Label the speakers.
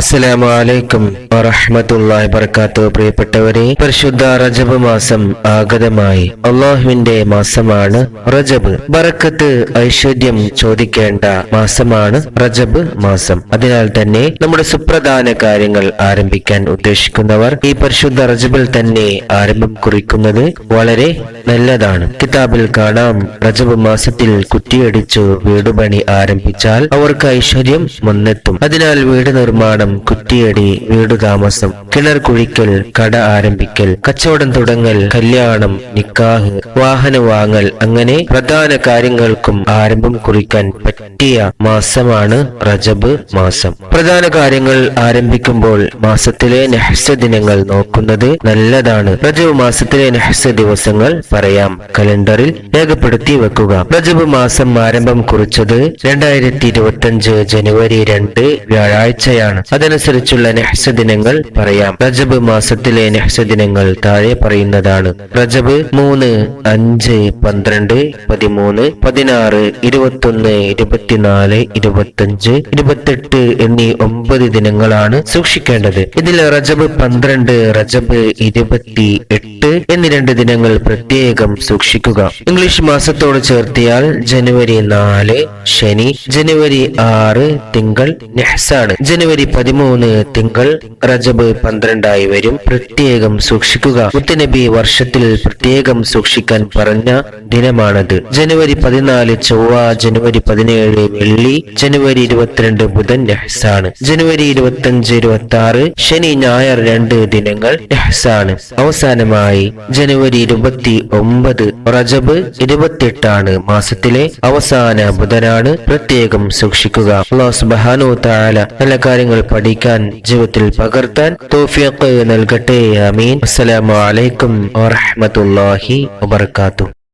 Speaker 1: അസ്സലാമു അലൈക്കും വറഹ്മത്തുള്ളാഹി പ്രിയപ്പെട്ടവരെ പരിശുദ്ധ റജബ് മാസം ആഗതമായി. അള്ളാഹുവിന്റെ മാസമാണ് റജബ്. ബറക്കത്ത് ഐശ്വര്യം ചോദിക്കേണ്ട മാസമാണ് റജബ് മാസം. അതിനാൽ തന്നെ നമ്മുടെ സുപ്രധാന കാര്യങ്ങൾ ആരംഭിക്കാൻ ഉദ്ദേശിക്കുന്നവർ ഈ പരിശുദ്ധ റജബിൽ തന്നെ ആരംഭം കുറിക്കുന്നത് വളരെ നല്ലതാണ്. കിതാബിൽ കാണാം റജബ് മാസത്തിൽ കുറ്റിയടിച്ചു വീടുപണി ആരംഭിച്ചാൽ അവർക്ക് ഐശ്വര്യം വന്നെത്തും. അതിനാൽ വീട് നിർമ്മാണം കുറ്റിയടി വീടുതാമസം കിണർ കുഴിക്കൽ കട ആരംഭിക്കൽ കച്ചവടം തുടങ്ങൽ കല്യാണം നിക്കാഹ് വാഹന വാങ്ങൽ അങ്ങനെ പ്രധാന കാര്യങ്ങൾക്കും ആരംഭം കുറിക്കാൻ പറ്റിയ മാസമാണ് റജബ് മാസം. പ്രധാന കാര്യങ്ങൾ ആരംഭിക്കുമ്പോൾ മാസത്തിലെ നെഹ്സ ദിനങ്ങൾ നോക്കുന്നത് നല്ലതാണ്. റജബ് മാസത്തിലെ നെഹ്സ ദിവസങ്ങൾ പറയാം. കലണ്ടറിൽ രേഖപ്പെടുത്തി വെക്കുക. റജബ് മാസം ആരംഭം കുറിച്ചത് രണ്ടായിരത്തി ഇരുപത്തി അഞ്ച് ജനുവരി രണ്ട് വ്യാഴാഴ്ചയാണ്. അതനുസരിച്ചുള്ള നെഹ്സ ദിനങ്ങൾ പറയാം. റജബ് മാസത്തിലെ നെഹ്സ ദിനങ്ങൾ താഴെ പറയുന്നതാണ്. റജബ് മൂന്ന് അഞ്ച് പന്ത്രണ്ട് പതിമൂന്ന് പതിനാറ് ഇരുപത്തൊന്ന് ഇരുപത്തിനാല് ഇരുപത്തഞ്ച് ഇരുപത്തെട്ട് എന്നീ ഒമ്പത് ദിനങ്ങളാണ് സൂക്ഷിക്കേണ്ടത്. ഇതിൽ റജബ് പന്ത്രണ്ട് റജബ് ഇരുപത്തി എട്ട് എന്നീ രണ്ട് ദിനങ്ങൾ പ്രത്യേകം സൂക്ഷിക്കുക. ഇംഗ്ലീഷ് മാസത്തോട് ചേർത്തിയാൽ ജനുവരി നാല് ശനി ജനുവരി ആറ് തിങ്കൾ നെഹ്സാണ്. ജനുവരി പതിമൂന്ന് തിങ്കൾ റജബ് പന്ത്രണ്ടായി വരും. പ്രത്യേകം സൂക്ഷിക്കുക. മുത്തനബി വർഷത്തിൽ പ്രത്യേകം സൂക്ഷിക്കാൻ പറഞ്ഞ ദിനമാണത്. ജനുവരി പതിനാല് ചൊവ്വ ജനുവരി പതിനേഴ് വെള്ളി ജനുവരി ഇരുപത്തിരണ്ട് ബുധൻ നെഹ്സാണ്. ജനുവരി ഇരുപത്തിയഞ്ച് ഇരുപത്തി ആറ് ശനി ഞായർ രണ്ട് ദിനങ്ങൾ നെഹ്സാണ്. അവസാനമായി ജനുവരി ഇരുപത്തി ഒമ്പത് റജബ് ഇരുപത്തിയെട്ടാണ് മാസത്തിലെ അവസാന ബുധനാണ് പ്രത്യേകം സൂക്ഷിക്കുക. അള്ളാഹു സുബ്ഹാനഹു താല നല്ല കാര്യങ്ങൾ പഠിക്കാൻ ജീവിതത്തിൽ പകർത്താൻ തോഫിയക്ക് നൽകട്ടെ. അമീൻ അസ്സലാമലൈക്കും അലൈക്കും വാത്തു